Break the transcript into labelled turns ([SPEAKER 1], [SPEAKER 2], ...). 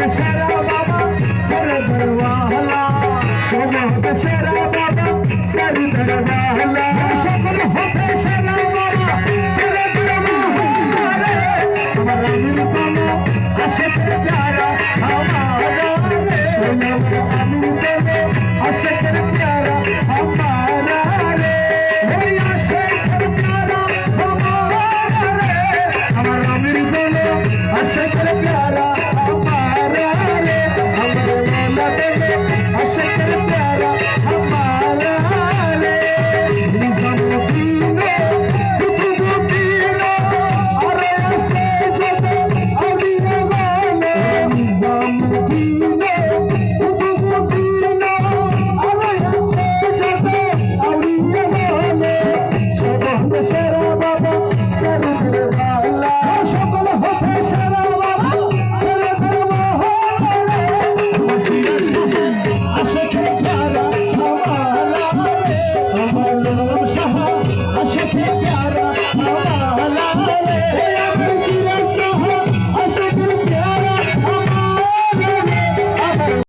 [SPEAKER 1] Shut up, Baba, set a good সকল হতে সেরা বাবা সারি দরবালা সকল হতে